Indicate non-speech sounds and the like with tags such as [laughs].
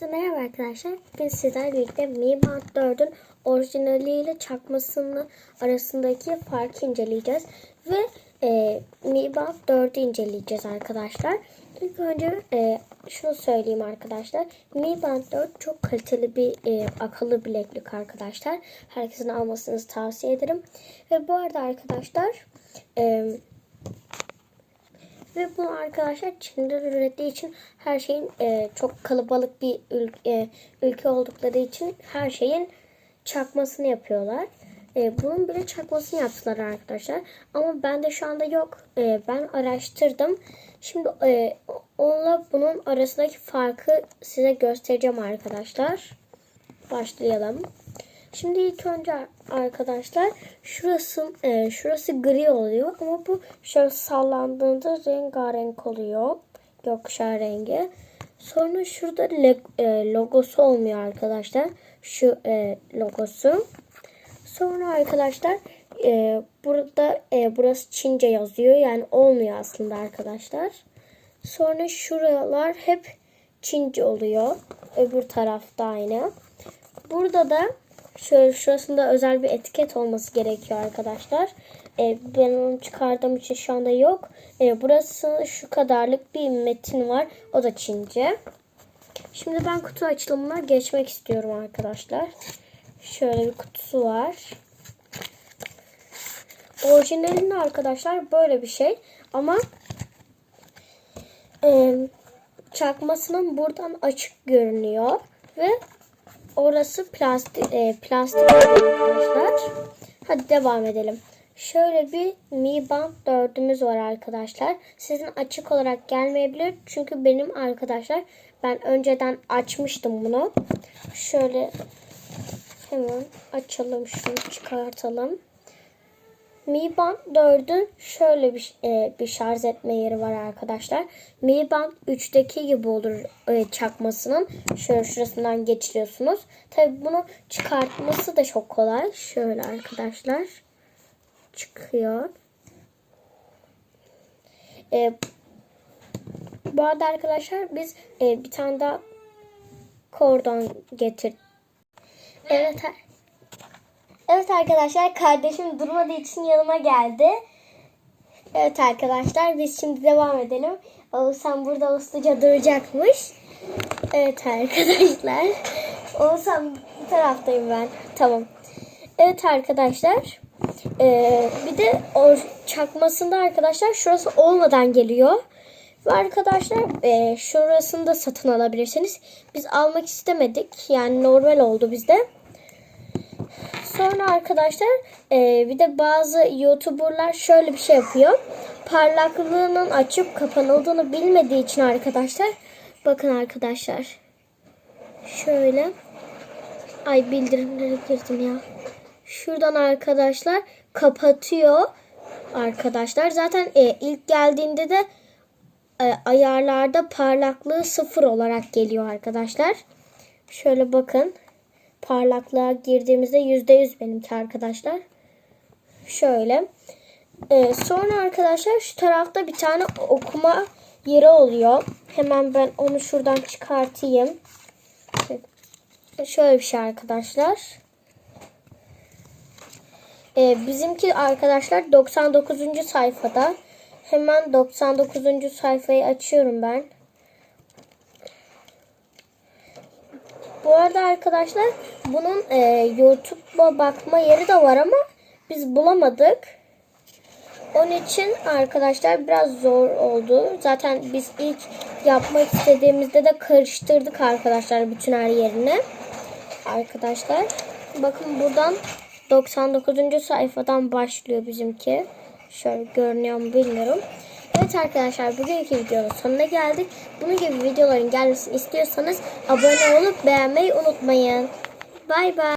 Herkese Merhaba arkadaşlar. Bugün sizlerle birlikte Mi Band 4'ün orijinaliyle çakmasının arasındaki farkı inceleyeceğiz. Ve e, Mi Band 4'ü inceleyeceğiz arkadaşlar. İlk önce e, şunu söyleyeyim arkadaşlar. Mi Band 4 çok kaliteli bir e, akıllı bileklik arkadaşlar. Herkesin almasını tavsiye ederim. Ve bu arada arkadaşlar... E, ve bunu arkadaşlar Çin'de ürettiği için her şeyin e, çok kalabalık bir ülke, e, ülke oldukları için her şeyin çakmasını yapıyorlar. E, bunun bile çakmasını yaptılar arkadaşlar. Ama bende şu anda yok. E, ben araştırdım. Şimdi e, onunla bunun arasındaki farkı size göstereceğim arkadaşlar. Başlayalım. Şimdi ilk önce arkadaşlar şurası e, şurası gri oluyor ama bu şöyle sallandığında rengarenk oluyor. Gökkuşağı rengi. Sonra şurada le, e, logosu olmuyor arkadaşlar. Şu e, logosu. Sonra arkadaşlar e, burada e, burası Çince yazıyor. Yani olmuyor aslında arkadaşlar. Sonra şuralar hep Çince oluyor. Öbür tarafta aynı. Burada da şöyle şurasında özel bir etiket olması gerekiyor arkadaşlar. Ee, ben onu çıkardığım için şu anda yok. Ee, burası şu kadarlık bir metin var. O da Çince. Şimdi ben kutu açılımına geçmek istiyorum arkadaşlar. Şöyle bir kutusu var. Orijinalinde arkadaşlar böyle bir şey. Ama e, çakmasının buradan açık görünüyor. Ve Orası plastik, e, plastik arkadaşlar. Hadi devam edelim. Şöyle bir Mi Band 4'ümüz var arkadaşlar. Sizin açık olarak gelmeyebilir. Çünkü benim arkadaşlar ben önceden açmıştım bunu. Şöyle hemen açalım şunu çıkartalım. Mi Band 4'ün şöyle bir, e, bir şarj etme yeri var arkadaşlar. Mi Band 3'teki gibi olur e, çakmasının. Şöyle şurasından geçiriyorsunuz. Tabi bunu çıkartması da çok kolay. Şöyle arkadaşlar. Çıkıyor. E, bu arada arkadaşlar biz e, bir tane daha kordon getirdik. Evet Evet arkadaşlar kardeşim durmadığı için yanıma geldi. Evet arkadaşlar biz şimdi devam edelim. Oğuzhan burada usluca duracakmış. Evet arkadaşlar. [laughs] Oğuzhan bu taraftayım ben. Tamam. Evet arkadaşlar. Ee, bir de o çakmasında arkadaşlar şurası olmadan geliyor. Ve arkadaşlar e, şurasını da satın alabilirsiniz. Biz almak istemedik. Yani normal oldu bizde. Sonra arkadaşlar e, bir de bazı youtuberlar şöyle bir şey yapıyor. Parlaklığının açıp kapanıldığını bilmediği için arkadaşlar. Bakın arkadaşlar. Şöyle. Ay bildirimlere girdim ya. Şuradan arkadaşlar kapatıyor. Arkadaşlar zaten e, ilk geldiğinde de e, ayarlarda parlaklığı sıfır olarak geliyor arkadaşlar. Şöyle bakın parlaklığa girdiğimizde %100 benimki arkadaşlar. Şöyle. Ee, sonra arkadaşlar şu tarafta bir tane okuma yeri oluyor. Hemen ben onu şuradan çıkartayım. Şöyle bir şey arkadaşlar. Ee, bizimki arkadaşlar 99. sayfada. Hemen 99. sayfayı açıyorum ben. Bu arada arkadaşlar bunun e, YouTube'a bakma yeri de var ama biz bulamadık. Onun için arkadaşlar biraz zor oldu. Zaten biz ilk yapmak istediğimizde de karıştırdık arkadaşlar bütün her yerine. Arkadaşlar bakın buradan 99. sayfadan başlıyor bizimki. Şöyle görünüyor mu bilmiyorum. Evet arkadaşlar bugünkü videonun sonuna geldik. Bunun gibi videoların gelmesini istiyorsanız abone olup beğenmeyi unutmayın. Bay bay.